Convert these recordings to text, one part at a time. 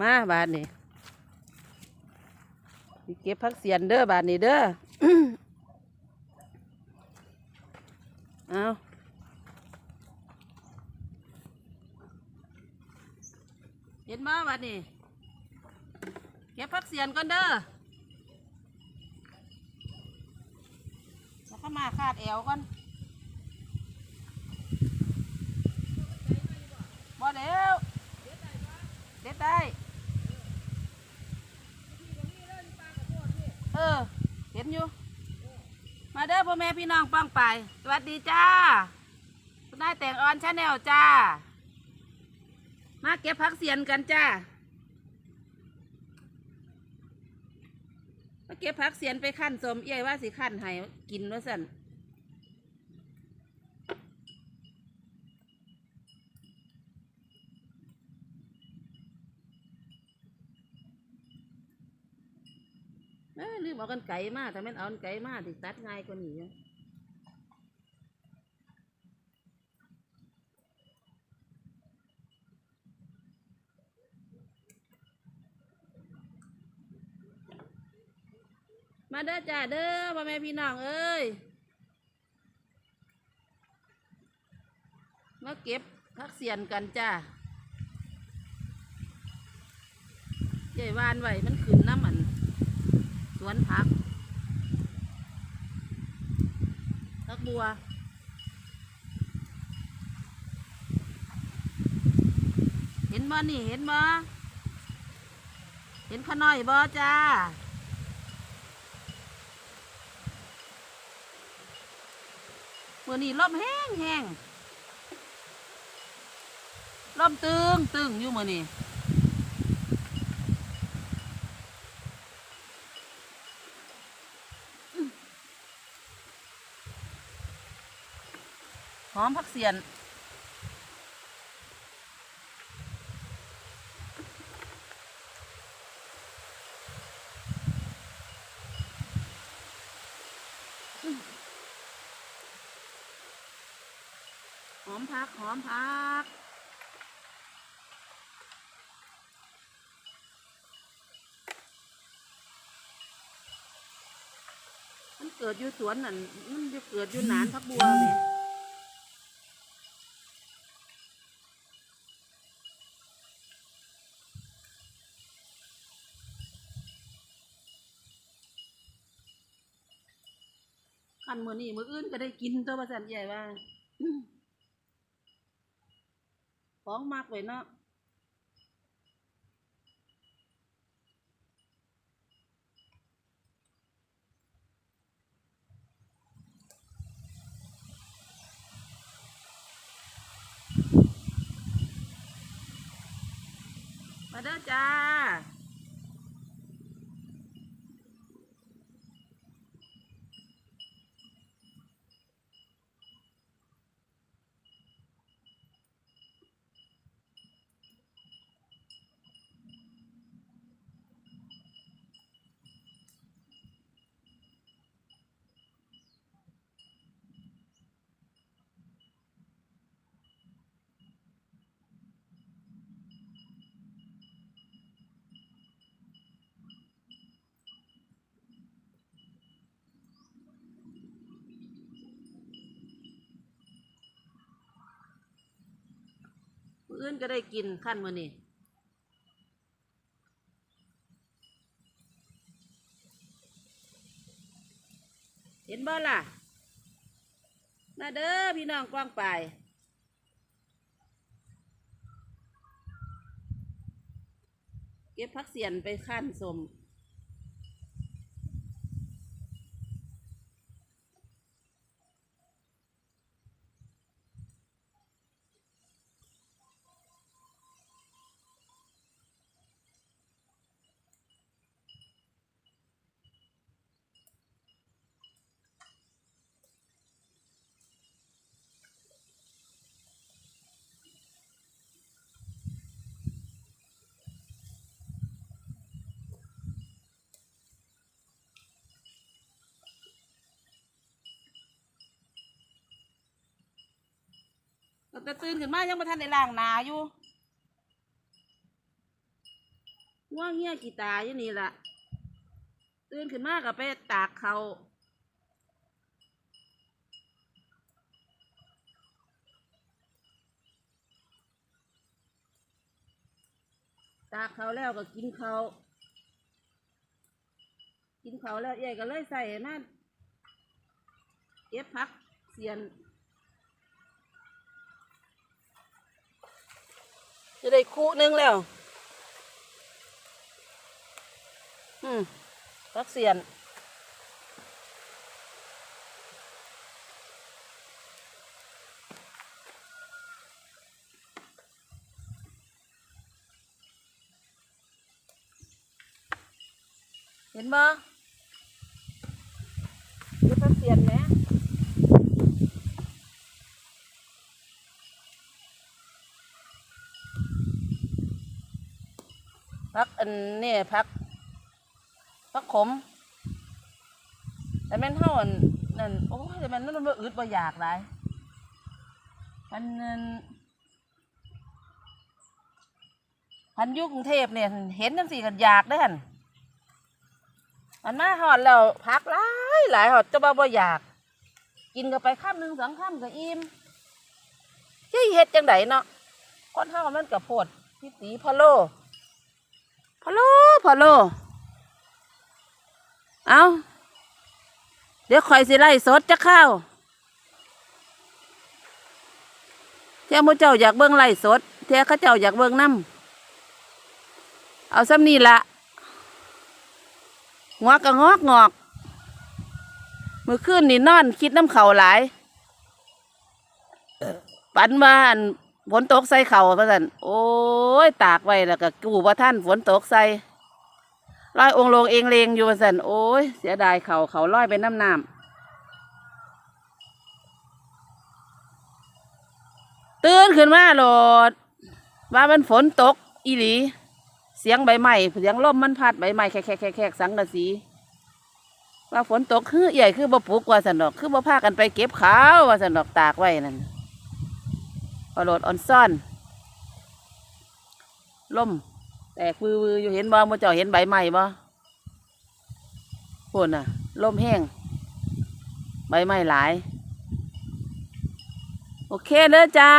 มาบาทนี่เก็บพักเสียนเด้อบาทนี่เด้อเอาเห็นมาบาทนี่เก็บพักเสียนก่อนเด้อแล้วก็มาคาดแอวก่อนบ่เดี๋ยวเด็ดได้ เออ เห็น อยู่ มาเด้อพ่อแม่พี่น้องป้องไป สวัสดีจ้า คุณนายแต่งออนชาแนลจ้า มาเก็บพักเสียนกันจ้า มาเก็บพักเสียนไปขั้นสมเอ้ยว่าสิขั้นให้กินว่าสั่น เอ้ยลืมเอากันไก่มาถ้าแม่นเอากันไก่มาติตัดง่ายกว่านี้มาเด้อจ้าเด้อพ่อแม่พี่น้องเอ้ยมาเก็บผักเสียนกันจ้าใหญ่วานไว้มันขึ้นน้ำมัน วนผักผักบัวเห็นบ่นี่เห็นบ่เห็นขน้อยบ่จ้าเมื่อนี้ลมแห้งแห้งลมตึงตึงอยู่เมื่อนี้ หอมผักเสียนหอมพัก หอมพักมันเกิดอยู่สวนนั่นมันจะเกิดอยู่นานพักบัวนี่ ขันมือนี่มืออื่นก็ได้กินตัวประสันใหญ่ว่าของมากไว้เนาะมาเด้อจ้า มื้ออื่นก็ได้กินขั้นมือนี่เห็นบ่ล่ะน่าเด้อพี่น้องกว้างไปเก็บพักเสียนไปขั้นสม แต่ตื่นขึ้นมายังมาทันได้ล้างหนาอยู่ง่วงเงี้ยกี่ตาอยู่นี่ล่ะ ตื่นขึ้นมากับไปตากเขาตากเขาแล้วก็กินเขากินเขาแล้วเอ้ยก็เลยใส่มาเก็บพักเสียน จะได้คู่หนึงแล้ว อืมพักเสียนเห็นบ่เก็บพักเสียนไหม พักอันนี่พักพักขม แต่แม่นเท่าอันนั่นโอ้ยแต่แมันมันบ่อึดบ่อยากหลายพันเงินพันยุกรุงเทพเนี่ยเห็นจังสี่กันอยากได้อหันมันมาหอดแล้วพักหลายหลายหอดจะบ่บ่อยาก กินก็ไปข้ามหนึ่งสองข้ามก็อิ่มเจ๊เฮ็ดจังไดเนาะคนเฮามันกับโพดพี่ตีพะโล พะโลพะโล เอาเดี๋ยวคอยสิไล่สดจะเข้าเที่ยมูเจ้าอยากเบิ่งไล่สด เที่ยข้าเจ้าอยากเบิ่งน้ำเอาซ้ำนี่ละหัวกระงอกงอก มือคืนนี่นอนคิดน้ำเข่าหลายปันมาอัน ฝนตกใส่เข่าพะสันโอ้ย ตากไว้แล้วก็กูว่าท่านฝนตกใส่ลอยองค์ลงเองเลงอยู่พะสันโอ้ย เสียดายเข่าเขาลอยไปน้ำน้ำตื่นขึ้นมาโหลด ว่ามันฝนตก อีหลี เสียงใบไม้เสียงลมมันพัดใบไม้แคกๆๆๆสังกะสีว่าฝนตกคือใหญ่คือบ่ปลุกว่าสันดอก คือบ่พากันไปเก็บขาวว่าสันดอกตากไว้นั่น ปลาโหลดออนซ่อนล่มแตกวืออยู่เห็นบ่โมเจ้าเห็นใบใหม่บ่พูนน่ะล่มแห้งใบไม้หลาย โอเคเด้อจ้า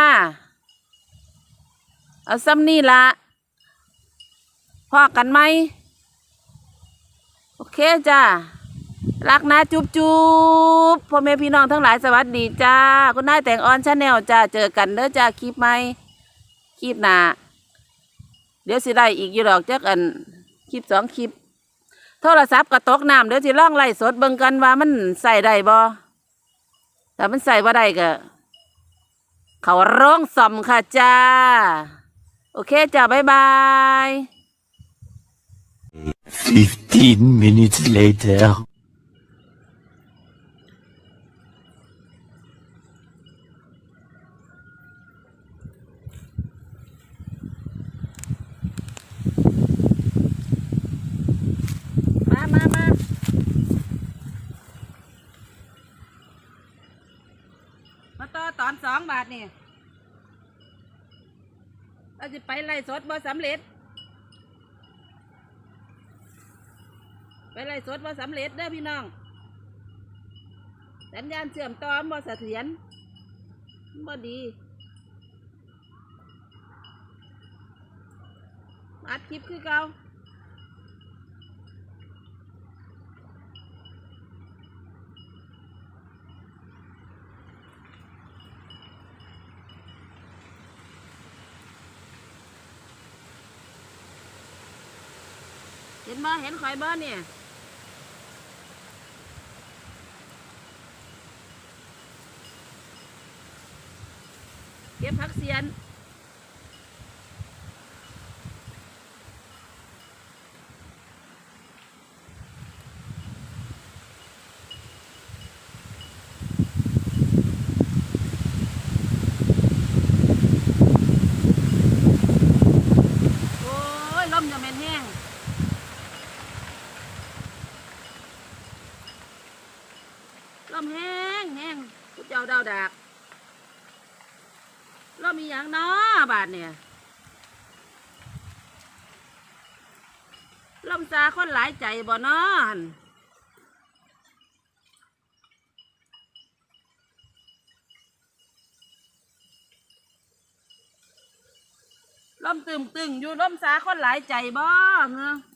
เอาซ้ำนี่ละพอกันไหม โอเคจ้า รักนะจุ๊บจุ๊บพ่อแม่พี่น้องทั้งหลายสวัสดีจ้า คุณนายแต่งออนชาแนลจ้า เจอกันเด้อจ้าคลิปไหมคลิปหนาเดี๋ยวสิได้อีกอยู่ดอกเจักอันคลิปสองคลิป โทรศัพท์ก็ตกน้ำเดี๋ยวสิล่องไล่สดเบิ่งกันว่ามันใส่ได้บ่ถ้ามันใส่บ่ได้ก็เขาร้องซ่อมค่ะจ้า โอเคจ้าบ๊ายบาย Fifteen minutes later. มามามามาต่อตอนสองบาทนี่เราจะไปไล่สดบ่สำเร็จ ไปไล่สดบ่สำเร็จเด้อพี่น้อง สัญญาณเชื่อมต่อบ่เสถียรบ่ดีอัดคลิปคือเก่า นบ่เห็นข่อยบ่เนี่ยเก็บผักเสียน ล่มแห้งแห้งพุทเจ้าดาวดากเรามีอย่างน้อบาทเนี่ยล่มซาคนหลายใจบ่นอนล่มตึงตึงอยู่ล่มซาคนหลายใจบ่เงือ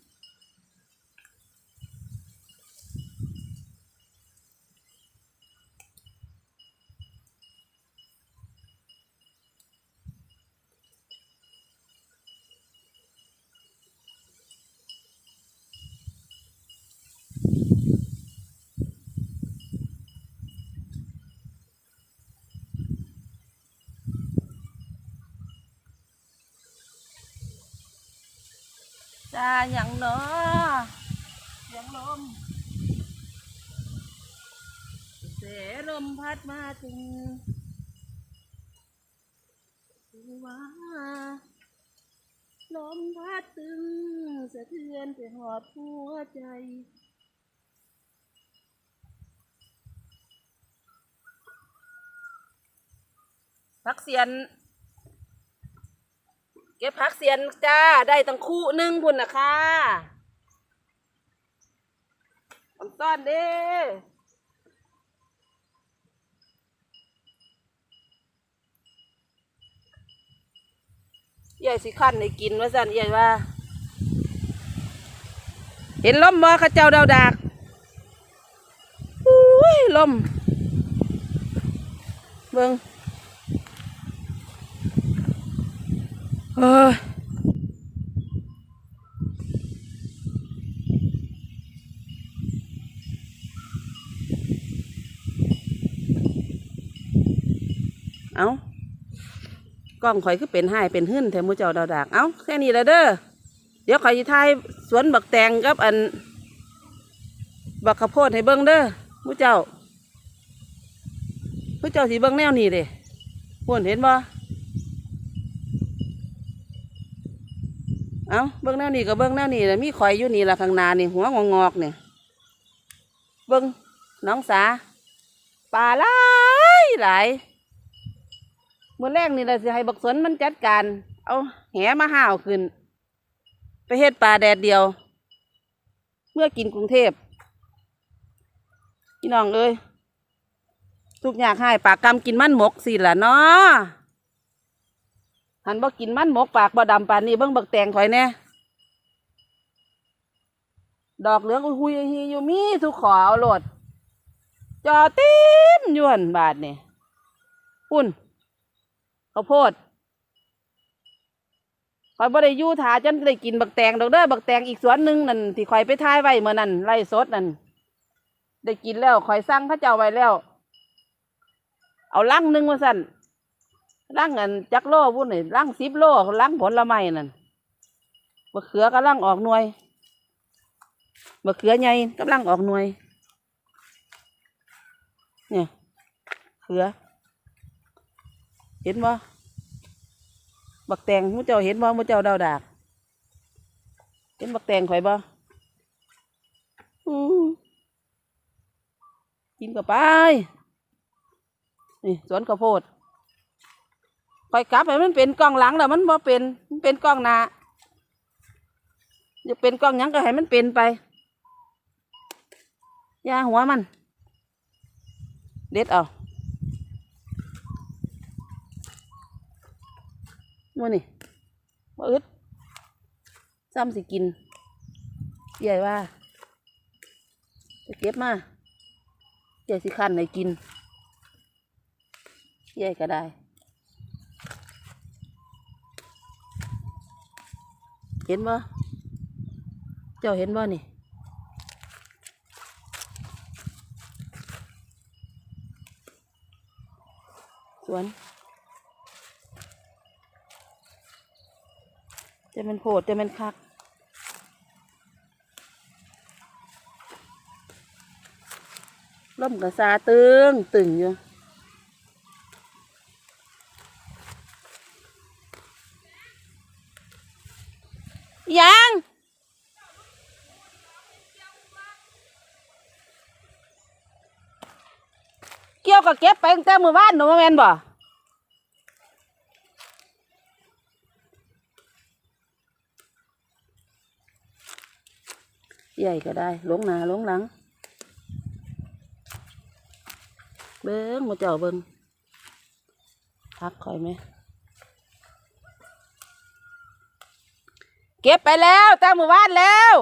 จ้าอย่างเนาะเสียงลม เสลมพัดมาถึงว่าลมพัดตึงสะเทือนไปหอดหัวใจพักเสียน เก็บพักเสียนจ้า ได้ตั้งคู่หนึ่งพุ่นนะคะอันต้อนเด้ยายสิขั้นในกินว่าสั่นยายว่า เห็นลมบ่ข้าเจ้าดาวดากอุ้ยลมเบิ่ง เอ้ยเอากล้องข่อยคือเป็นห้ายเป็นหึ่นแถมมูเจ้าดาวดากเอาแค่นี้ละเด้อเดี๋ยวข่อยสิทายสวนบักแตงกับอัน บักข้าวโพดให้เบิ่งเด้อมูเจ้ามูเจ้าสิเบิ่งแนวนี้เด้พูนเห็นบ่ เอาเบิ้งแนวนี้ก็เบิ้งแนวนี้แหละมีข่อยอยู่นี่ละข้างหน้านี่หัวงอกงๆเนี่ยเบิ้งน้องสาปลาหลายหลายเมื่อแรกนี่เราจะให้บักสนมันจัดการ เอาแหมาห้าวขึ้น ไปเฮ็ดปลาแดดเดียว เมื่อกินกรุงเทพพี่น้องเอ้ยทุกอย่างให้ปากกำกินมันหมกสิล่ะเนาะ หันบ่กินมันหมกปากบ่ดำปานนี้เบิ่งบักแตงข่อยแน่ดอกเหลืองหุยฮีอยู่มีทุกขอเอาโหลด จอเต็มยวนบาทนี่ปุ่นข้าวโพดข่อยบ่ได้ยู่ถาจนได้กินบักแตงดอกเด้อบักแตงอีกสวนหนึ่งนั่นที่ข่อยไปท้ายไว้เมื่อนั้นไร่สดนั่นได้กินแล้วข่อยสั่งเข้าเจ้าไว้แล้ว เอาลังหนึ่งมาสั่น ร่างเงินจักโลพุ่นนี่ร่างสิบโลร่างผลไม้นั่นมะเขือกำลังออกหน่วยมะเขือใหญ่กำลังออกหน่วย เนี่ยเขือ เห็นบ่บักแตงมูเจ้าเห็นบ่มูเจ้าดาวดากเห็นบักแตงข่อยบ่กินก็ไปนี่สวนข้าวโพด คอยกลับให้มันเป็นกล้องหลังแล้วมันบ่เป็นมันเป็นกล้องหน้าอยาเป็นกล้องยังก็ให้มันเป็นไปอยาหัวมัน เด็ดเอามื่อนี่ว่าอึดซ้ำสิกิน ใหญ่ว่า จะเก็บมาใหญ่สิคันให้กินใหญ่ก็ได้ เห็นบ่เจ้าเห็นบ่นี่สวนจะเป็นโพดจะเป็นคักล่มกับซาตึงตึงอยู่ ยัง เกี่ยวกับเก็บไปตั้งแต่มือวานหนูมาแมนบ่ใหญ่ก็ได้ลงหนาลงหลัง เบิ้งมาเจ้าเบิ้งพักคอยไหม เก็บไปแล้วตั้งหมู่บ้านแล้ว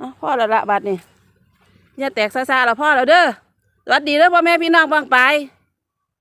อะ พ่อแล้วละบัดนี่อย่าแตกซาซาแล้วพ่อแล้วเด้อสวัสดีเด้อพ่อแม่พี่น้องบางไป